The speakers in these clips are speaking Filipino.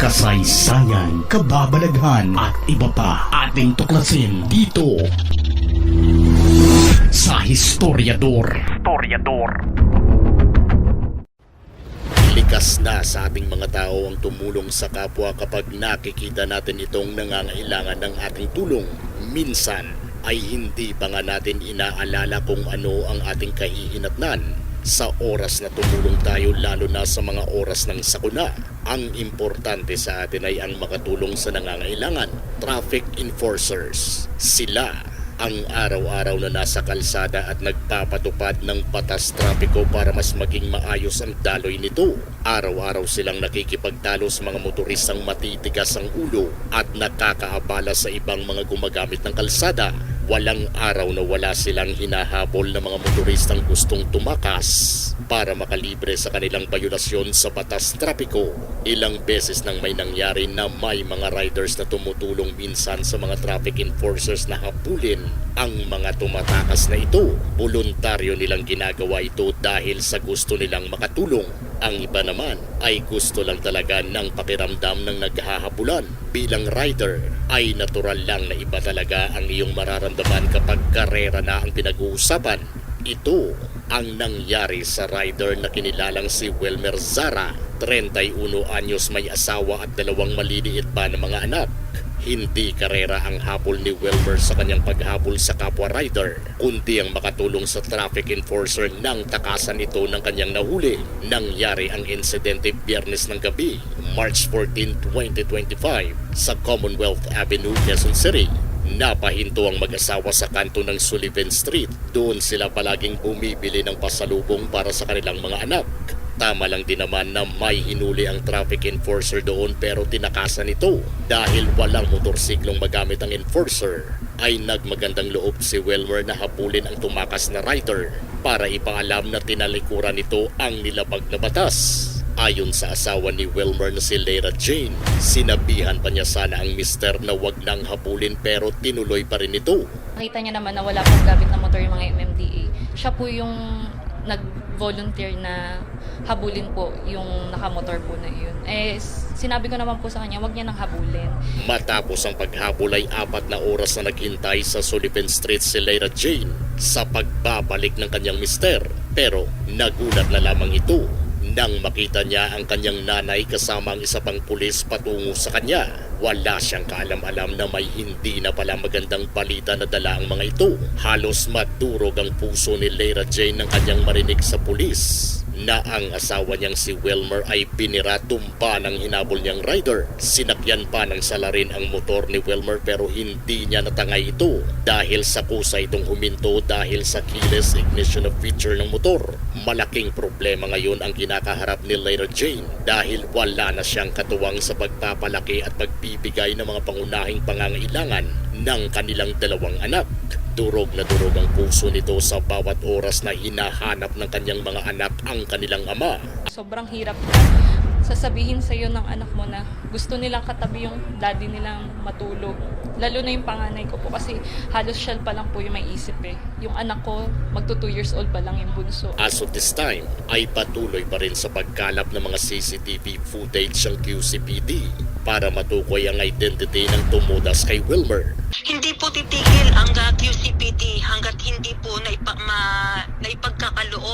kasaysayan, kababalaghan at iba pa ating tuklasin dito sa Historiador. Historiador. Likas na sa ating mga tao ang tumulong sa kapwa kapag nakikita natin itong nangangailangan ng ating tulong. Minsan ay hindi pa nga natin inaalala kung ano ang ating kahihinatnan sa oras na tumulong tayo lalo na sa mga oras ng sakuna. Ang importante sa atin ay ang makatulong sa nangangailangan. Traffic enforcers. Sila ang araw-araw na nasa kalsada at nagpapatupad ng batas trapiko para mas maging maayos ang daloy nito. Araw-araw silang nakikipagtalo sa mga motoristang matitigas ang ulo at nakakaabala sa ibang mga gumagamit ng kalsada. Walang araw na wala silang hinahabol ng mga motoristang gustong tumakas para makalibre sa kanilang bayulasyon sa batas trapiko. Ilang beses nang may nangyari na may mga riders na tumutulong minsan sa mga traffic enforcers na habulin ang mga tumatakas na ito. Voluntaryo nilang ginagawa ito dahil sa gusto nilang makatulong. Ang iba naman ay gusto lang talaga ng pakiramdam ng naghahabulan. Bilang rider ay natural lang na iba talaga ang iyong mararamdaman kapag karera na ang pinag-uusapan. Ito ang nangyari sa rider na kinilalang si Wilmer Zara. 31 anyos may asawa at dalawang maliliit pa na mga anak. Hindi karera ang habol ni Wilmer sa kanyang paghabol sa kapwa rider, kundi ang makatulong sa traffic enforcer nang takasan ito ng kanyang nahuli. Nangyari ang insidente biyernes ng gabi, March 14, 2025 sa Commonwealth Avenue, Quezon City. Napahinto ang mag-asawa sa kanto ng Sullivan Street. Doon sila palaging bumibili ng pasalubong para sa kanilang mga anak. Tama lang din naman na may hinuli ang traffic enforcer doon pero tinakasan ito. Dahil walang motorsiklong magamit ang enforcer, ay nagmagandang loob si Wilmer na habulin ang tumakas na rider para ipaalam na tinalikuran nito ang nilabag na batas. Ayon sa asawa ni Wilmer na si Leira Jane, sinabihan pa niya sana ang mister na wag nang habulin pero tinuloy pa rin ito. Nakita niya naman na wala pong gamit na motor yung mga MMDA. Siya po yung nag-volunteer na habulin po yung nakamotor po na yun. Eh, sinabi ko naman po sa kanya, wag niya nang habulin. Matapos ang paghabol ay apat na oras na naghintay sa Sullivan Street si Leira Jane sa pagbabalik ng kanyang mister. Pero nagulat na lamang ito nang makita niya ang kanyang nanay kasama ang isa pang pulis patungo sa kanya. Wala siyang kaalam-alam na may hindi na pala magandang balita na dala ang mga ito. Halos madurog ang puso ni Leira Jane nang kanyang marinig sa pulis na ang asawa niyang si Wilmer ay binira tumpa ng hinabol niyang rider. Sinakyan pa ng salarin ang motor ni Wilmer pero hindi niya natangay ito dahil sa kusa itong huminto dahil sa keyless ignition of feature ng motor. Malaking problema ngayon ang kinakaharap ni Lady Jane dahil wala na siyang katuwang sa pagpapalaki at pagbibigay ng mga pangunahing pangangailangan ng kanilang dalawang anak. Durog na durog ang puso nito sa bawat oras na hinahanap ng kanyang mga anak ang kanilang ama. Sobrang hirap sasabihin sa iyo ng anak mo na gusto nilang katabi yung daddy nilang matulog. Lalo na yung panganay ko po kasi halos siya pa lang po yung may isip eh. Yung anak ko, magto 2 years old pa lang yung bunso. As of this time, ay patuloy pa rin sa pagkalap ng mga CCTV footage ng QCPD para matukoy ang identity ng tumudas kay Wilmer. Hindi po titigil ang QCPD hanggat hindi po naipa, ma,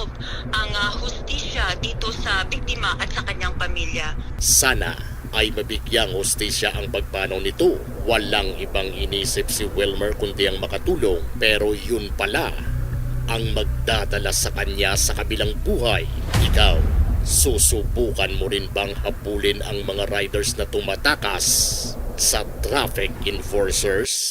naipagkakaloob ang uh, hustisya dito sa biktima at sa kanyang pamilya. Sana ay mabigyang hostisya ang pagpanaw nito. Walang ibang inisip si Wilmer kundi ang makatulong pero yun pala ang magdadala sa kanya sa kabilang buhay. Ikaw, susubukan mo rin bang habulin ang mga riders na tumatakas sa traffic enforcers?